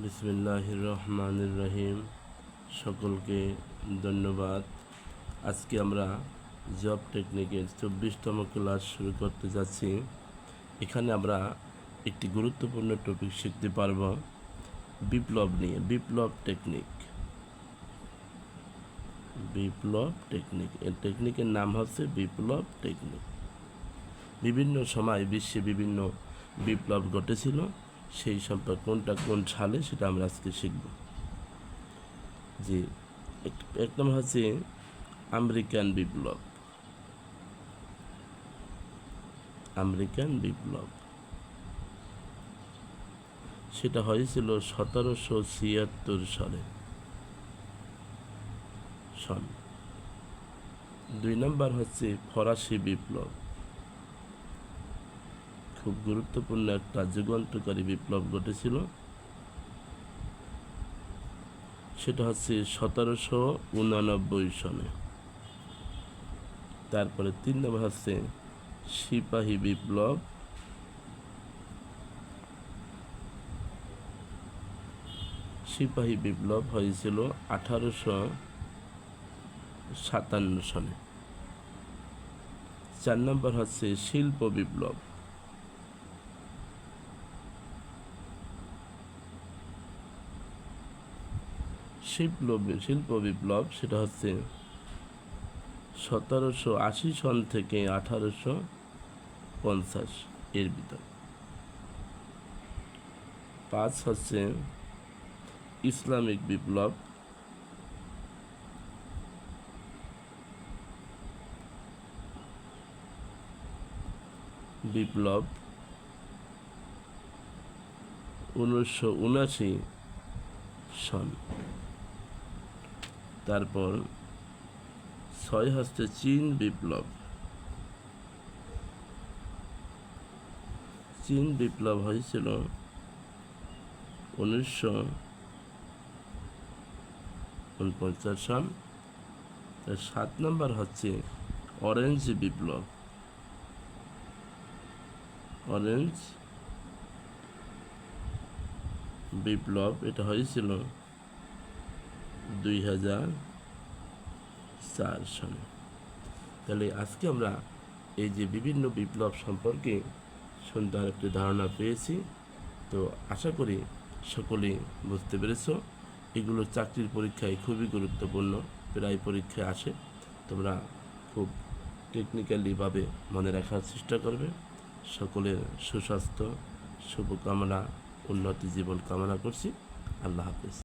বিসমিল্লাহ রহমানুর রহিম সকলকে ধন্যবাদ। আজকে আমরা জব টেকনিকের চব্বিশতম ক্লাস শুরু করতে যাচ্ছি। এখানে আমরা একটি গুরুত্বপূর্ণ টপিক শিখতে পারব, বিপ্লব নিয়ে, বিপ্লব টেকনিক। বিপ্লব টেকনিক এই টেকনিকের নাম হচ্ছে বিপ্লব টেকনিক। বিভিন্ন সময় বিশ্বে বিভিন্ন বিপ্লব ঘটেছিল। সেই সম্পর্কে কোনটা কোন সালে সেটা আমরা আজকে শিখব। এক- এক নম্বর হচ্ছে আমেরিকান বিপ্লব। আমেরিকান বিপ্লব। সেটা হয়েছিল সতেরোশো ছিয়াত্তর সালে। সন। দুই নম্বর হচ্ছে ফরাসি বিপ্লব। খুব গুরুত্বপূর্ণ একটা যুগান্তকারী বিপ্লব ঘটেছিল। সেটা হচ্ছে সতেরোশো উনানব্বই সনে। তারপরে তিন নম্বর হচ্ছে সিপাহী বিপ্লব। সিপাহী বিপ্লব হয়েছিল আঠারোশো সাতান্ন সনে। চার নম্বর হচ্ছে শিল্প বিপ্লব। শিল্প শিল্প বিপ্লব সেটা হচ্ছে সতেরোশো আশি সন থেকে আঠারোশো পঞ্চাশ এর ভিতর। পাঁচ হচ্ছে ইসলামিক বিপ্লব। বিপ্লব উনিশশো উনাশি সন তারপর ছয় হচ্ছে চীন বিপ্লব। চীন বিপ্লব হয়েছিল উনিশশো উনপঞ্চাশ তার সাত নম্বর হচ্ছে অরেঞ্জ বিপ্লব। অরেঞ্জ বিপ্লব, এটা হয়েছিল দুই হাজার চার সনে তাহলে আজকে আমরা এই যে বিভিন্ন বিপ্লব সম্পর্কে সুন্দর একটি ধারণা পেয়েছি। তো আশা করি সকলেই বুঝতে পেরেছ, এগুলো চাকরির পরীক্ষায় খুবই গুরুত্বপূর্ণ, প্রায় পরীক্ষায় আসে। তোমরা খুব টেকনিক্যালিভাবে মনে রাখার চেষ্টা করবে। সকলের সুস্বাস্থ্য, শুভকামনা, উন্নতি জীবন কামনা করছি। আল্লাহ হাফিজ।